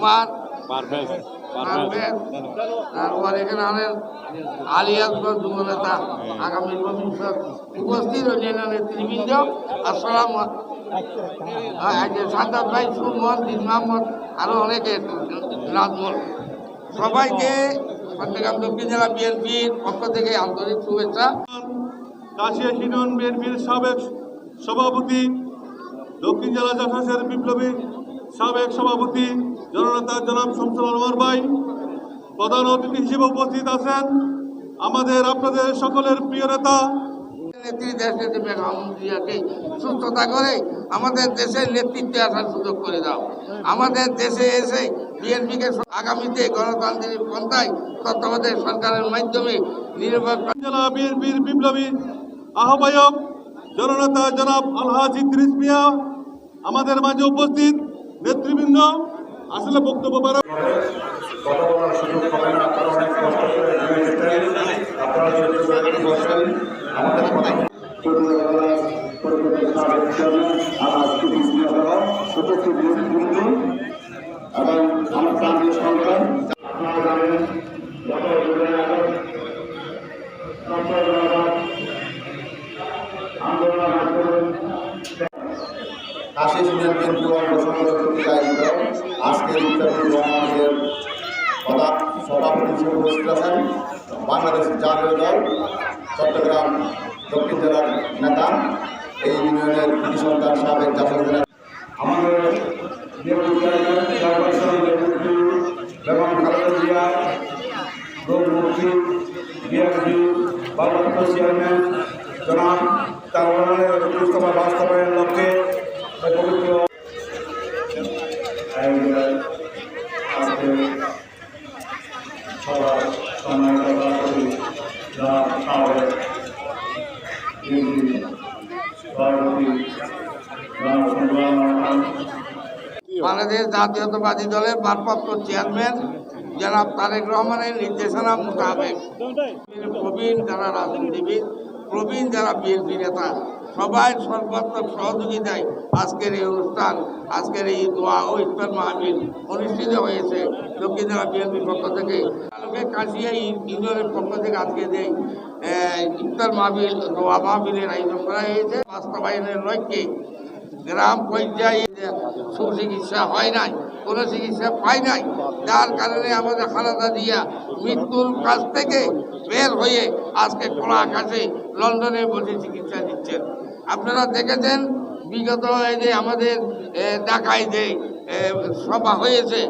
পারভেজ তারপর এখানে আনেন আলী আকবর যুব নেতা আগামী ভবিষ্যৎ উপস্থিত অন্যান্য নেতৃবৃন্দ। আসসালাম সাদ্দাত ভাই সুমন দিন মোহাম্মদ আরও অনেকে নাজমুল সবাইকে চট্টগ্রাম দক্ষিণ জেলা বিএনপির পক্ষ থেকে আন্তরিক শুভেচ্ছা। কাশিয়া ইউনিয়ন বিএনপির সাবেক সভাপতি দক্ষিণ জেলা জাসাসের বিপ্লবী সাবেক সভাপতি জননেতা জনাব শামসুল আনোয়ার ভাই প্রধান অতিথি হিসেবে উপস্থিত আছেন আমাদের আপনাদের সকলের প্রিয় নেতা। নেত্রী দেশ নেত্রী বেগম জিয়াকে সুস্থতা করে আমাদের দেশের নেতৃত্বে আসার সুযোগ করে দাও। আমাদের দেশে এসে বিএনপিকে আগামীতে গণতান্ত্রিক পন্থায় তত্ত্বাবধায়ক সরকারের মাধ্যমে নিরপেক্ষ জেলা বিএনপির বিপ্লবী আহ্বায়ক জননেতা জনাব আলহাজ ইদ্রিস মিয়া আমাদের মাঝে উপস্থিত নেতৃবৃন্দ। আসলে বক্তব্য পারা কথা বলার সুযোগ পাবেন আপনারা অনেক কষ্ট করে আপনারা যদি বসেন আমাদের কথা এবং আমার সন্তান আপনারা জানেন আশিস অঙ্গ সংগঠন কর্তৃক আয়োজিত আজকের ইফতারুল রহমানের প্রধান সভাপতি হিসেবে উপস্থিত আছেন বাংলাদেশ জাতীয় দল, চট্টগ্রাম দক্ষিণ জেলার নেতা, এই ইউনিয়নের কৃষি সন্তান সাবেক জাতীয় জেলার আমাদের নেতৃত্ব খালেদা জিয়া গৌরমুখী বিএনপি ভারপ্রাপ্ত চেয়ারম্যান জনাব তার বাস্তবায়নের লক্ষ্যে বাংলাদেশ জাতীয়তাবাদী দলের ভারপ্রাপ্ত চেয়ারম্যান জনাব তারেক রহমানের নির্দেশনা মোতাবেক। প্রবীণ যারা রাজনীতিবিদ প্রবীণ যারা বিএনপি নেতা, সবাই সর্বাত্মক সহযোগিতায় আজকের এই অনুষ্ঠান, আজকের এই দোয়া ও ইফতার মাহমিল অনুষ্ঠিত হয়েছে দক্ষিণ জেলা বিএনপি পক্ষ থেকে। তালুকে কাশিয়া ইউনিয়নের পক্ষ থেকে আজকে যে ইফতার মাহবিল দোয়া মাহবিলের আয়োজন করা হয়েছে। বাস্তবায়নের লক্ষ্যে গ্রাম পর্যায়ে সুচিকিৎসা হয় নাই, কোনো চিকিৎসা পাই নাই। যার কারণে আমাদের খালাদা দিয়া মৃত্যুর কাছ থেকে বের হয়ে আজকে খোলা আকাশে লন্ডনে বসে চিকিৎসা দিচ্ছেন। আপনারা দেখেছেন, বিগত এই যে আমাদের ঢাকায় যে সভা হয়েছে